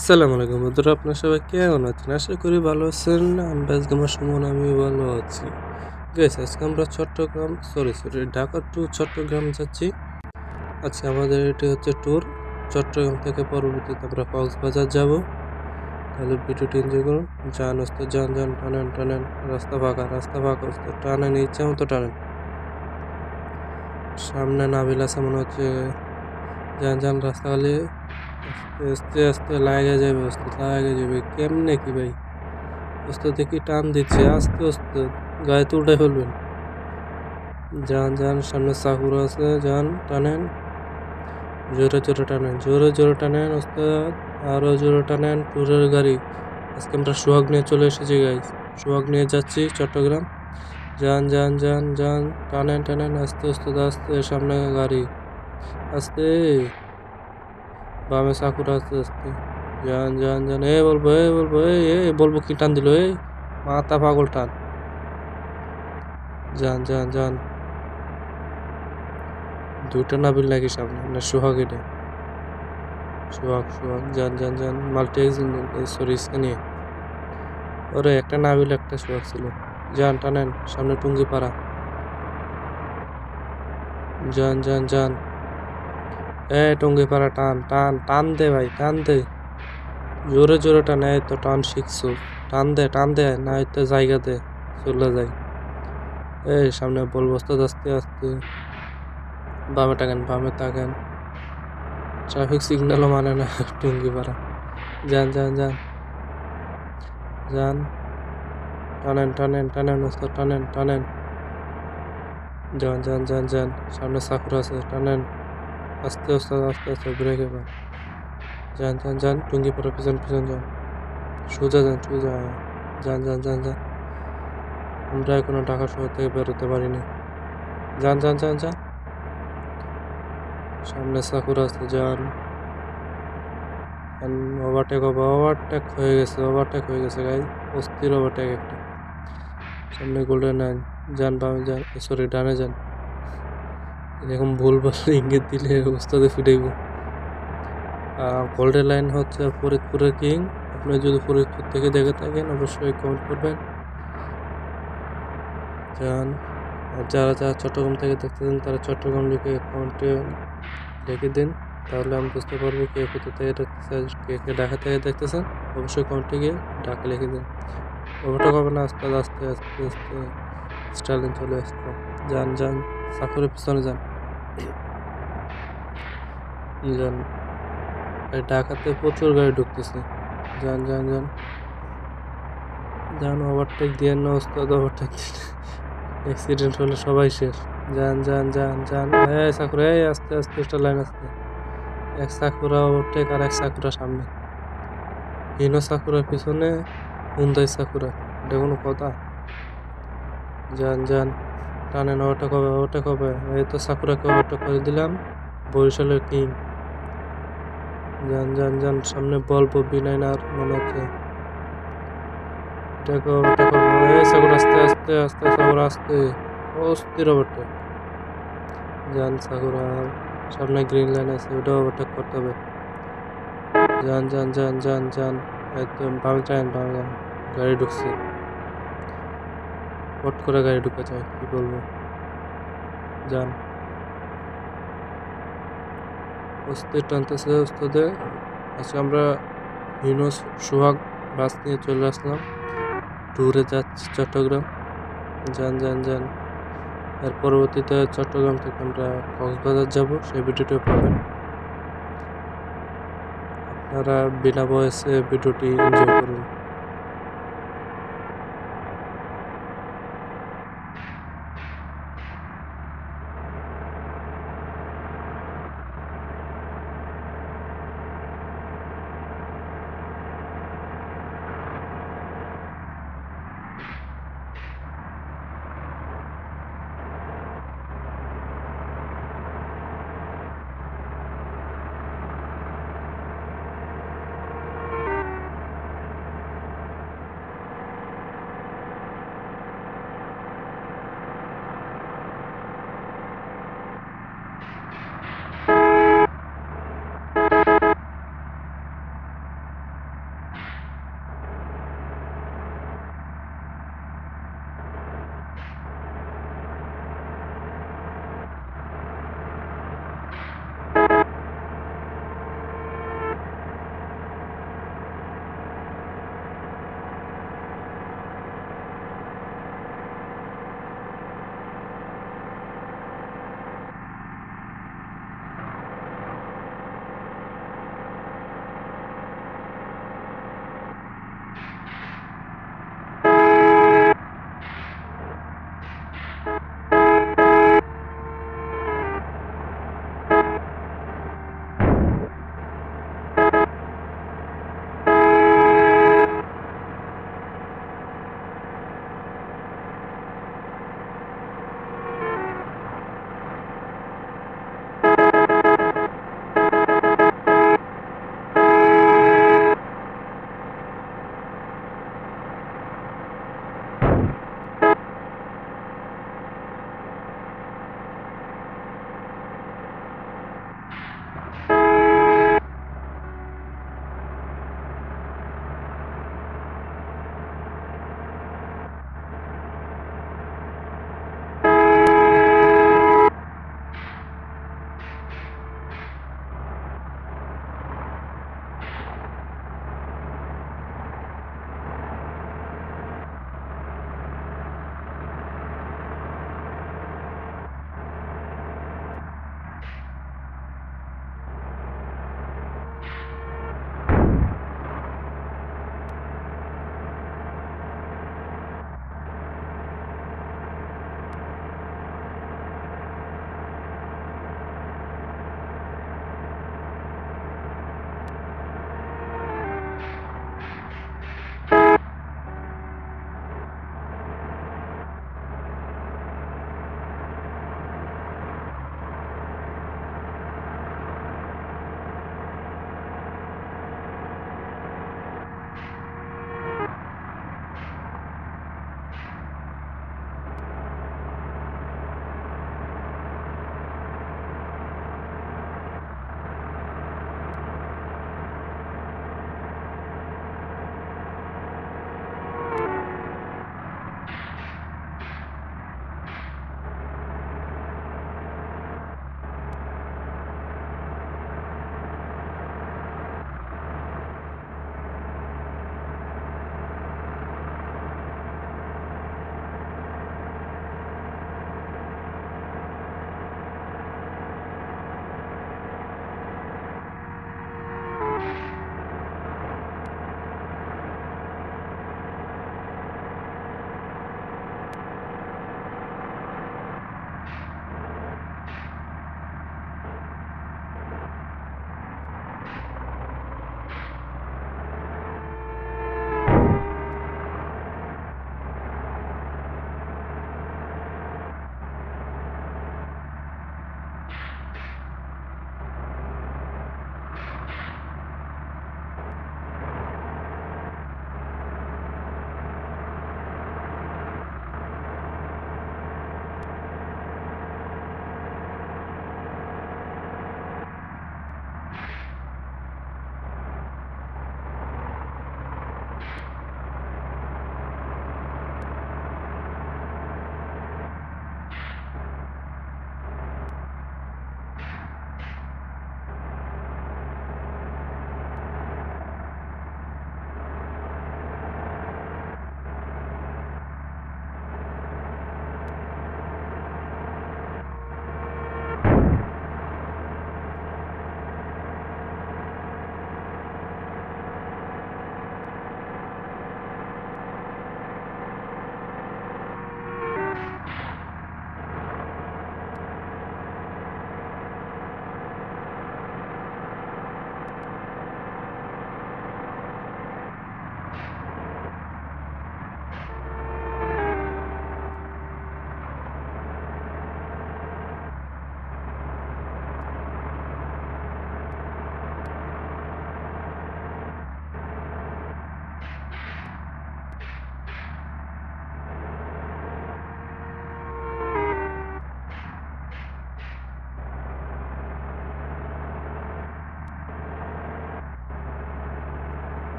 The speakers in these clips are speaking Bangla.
আসসালামু আলাইকুম বন্ধুরা, আপনার সবাই কেমন আছেন? আশা করি ভালো আছেন। আজকে আমার সুমন আমি ভালো আছি। গেছে আজকে আমরা Chittagong sorry sorry Dhaka to Chittagong যাচ্ছি। আজকে আমাদের এটি হচ্ছে ট্যুর চট্টগ্রাম থেকে পরবর্তীতে আমরা কক্সবাজার যাব। তাহলে ভিডিওটি এনজয় করুন। যান ওস্তে যান যান, টানেন টানেন, রাস্তা ফাঁকা রাস্তা ফাঁকা ওস্তে টানেন, ইচ্ছা মতো টানেন। সামনে নাবিল আছে মনে হচ্ছে। যান যান রাস্তা খালি আস্তে আস্তে লাগে যাবে, আস্তে লাগে যাবে। কেমনে কি ভাই? আস্তে দেখি টান দিচ্ছে? আস্তে আস্তে। গায়ে তো উঠে ফেলবেন। যান যান, সামনে সাকুর আছে। যান, টানেন। জোরে জোরে টানেন, জোরে জোরে টানেন ওস্তাদ আরও জোরে টানেন ট্যুরের গাড়ি। আজকে আমরা সোহাগ নিয়ে চলে এসেছি গাইজ সোহাগ নিয়ে যাচ্ছি, চট্টগ্রাম। যান যান যান যান, টানেন টানেন, আস্তে আস্তে আস্তে, সামনে গাড়ি। আস্তে। বামে সাকুরা আস্তে আস্তে। যান যান যান এ বলব এ বলব এ এ বলব কি টান দিল, এই? মাথা পাগল টান। যান যান যান দুইটা নাবিল নাকি সামনে, না সোহাগ এটা? সোহাগ সোহাগ যান যান যান মাল্টি সরি নিয়ে। ওরে, একটা নাবিল, একটা সোহাগ ছিল। যান টানেন, সামনে টুঙ্গি পাড়া যান যান যান এ, টুঙ্গি পাড়া টান টান টান দে ভাই, টান দে। জোরে জোরে টান, এই তো টান শিখছো। টান দে টান দে, না তো জায়গা দে, চলে যাই। এই সামনে বলব আস্তে আস্তে আস্তে। বামে টাকেন বামে তাকেন ট্রাফিক সিগন্যালও মানে না, টুঙ্গি পাড়া। যান যান যান। যান। টানেন টানেন টানেন ওস্তাদ টানেন টানেন। যান যান যান যান। সামনে সাকুর আছে, টানেন। আস্তে আস্তে আস্তে আস্তে ব্রেক এবার যান যান যান, টুঙ্গি পরে পিছন পিছন যান সোজা যান সোজা যান যান যান যান। আমরা এখনও ঢাকা শহর থেকে বেরোতে পারিনি। যান যান যান যান। সামনে সাকুর আছে, যান। ওভারটেক হবে। ওভারটেক হয়ে গেছে ওভারটেক হয়ে গেছে গাই অস্থির ওভারটেক একটা। সামনে গোল্ডেন লাইন যান, বামে যান। সরি ডানে যান। এরকম ভুল ইঙ্গিত দিলে ওস্তাদে ফিরেইব গোল্ডেন লাইন হচ্ছে ফরিদপুরের কিং আপনি যদি ফরিদপুর থেকে দেখে থাকেন অবশ্যই কমেন্ট করবেন যান আর যারা যারা চট্টগ্রাম থেকে দেখতে দেখতেছেন তারা চট্টগ্রাম লিখে কমেন্টে লিখে দিন তাহলে আমি বুঝতে পারব কে কোথা থেকে দেখতেছেন কে কে ঢাকা থেকে দেখতেছেন অবশ্যই কমেন্টে গিয়ে ঢাকা লিখে দিন ওভারটেক হবে না আস্তে আস্তে আস্তে আস্তে স্টাইলিং চলে আসতো যান যান সাকুরের পিছনে যান। যান। ঢাকাতে প্রচুর গাড়ি ঢুকতেছে। যান যান যান। যান ওভারটেক দিয়ে না ওস্তাদ ওভারটেক অ্যাক্সিডেন্ট হলে সবাই শেষ। যান যান যান যান। এই সাকুরা, এই আস্তে আস্তে একটা লাইন আসতে এক সাকুরা ওভারটেক আর এক সাকুরা সামনে। হিনো সাকুরার পিছনে, হুন্দাই সাকুরা। এটা কোনো কথা? যান যান। টানেন ওভারটেক হবে ওটা হবে এই তো সাকুরাকে ওভারটেক করে দিলাম। বরিশালের কিং। যান যান যান, সামনে বলব বিনাইন আর মনে হচ্ছে হবে এই সাকুরা, আস্তে আস্তে আস্তে, সাকুরা, আস্তে। অস্থির ওভারটেক যান, সাকুরা, সামনে গ্রিন লাইন আছে ওটা ওভারটেক করতে হবে। যান যান যান যান যান। একদম বামে যান বামে গাড়ি ঢুকছে। হট করে গাড়ি ঢুকে যায়, কি বলব? যান ওস্তাদ টানতেছে ওস্তাদে। আজকে আমরা হিনো সোহাগ বাস নিয়ে চলে আসলাম। ট্যুরে যাচ্ছি চট্টগ্রাম। যান যান যান এর পরবর্তীতে চট্টগ্রাম থেকে আমরা কক্সবাজার যাব সেই ভিডিওটি পাবেন। আপনারা বিনা বয়সে ভিডিওটি এনজয় করুন।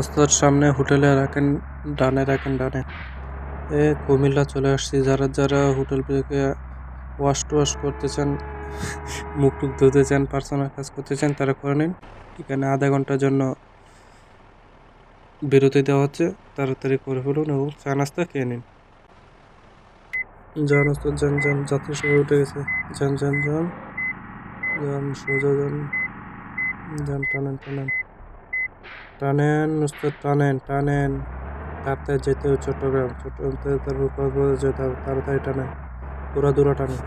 ওস্তাদ সামনে হোটেলে রাখেন, ডানে রাখেন, ডানে। এ কুমিল্লা চলে আসছি। যারা যারা হোটেল থেকে ওয়াশ টোয়াশ করতে চান, মুখ টুক ধুতে চান, পার্সোনাল কাজ করতে চান, তারা করে নিন। এখানে আধা ঘণ্টার জন্য বিরতি দেওয়া হচ্ছে। তাড়াতাড়ি করে ফেলুন এবং চা নাস্তা খেয়ে নিন। যান ওস্তাদ, যান যান, যাত্রী সবাই উঠে গেছে। যান যান যান যান, সোজা যান। যান, টানেন টানেন। টানেন ওস্তাদ টানেন টানেন। তাড়াতাড়ি যেতে চট্টগ্রাম চট্টগ্রাম তারপর কক্সবাজার যেতে তাড়াতাড়ি টানেন, পুরা দূরা টানেন।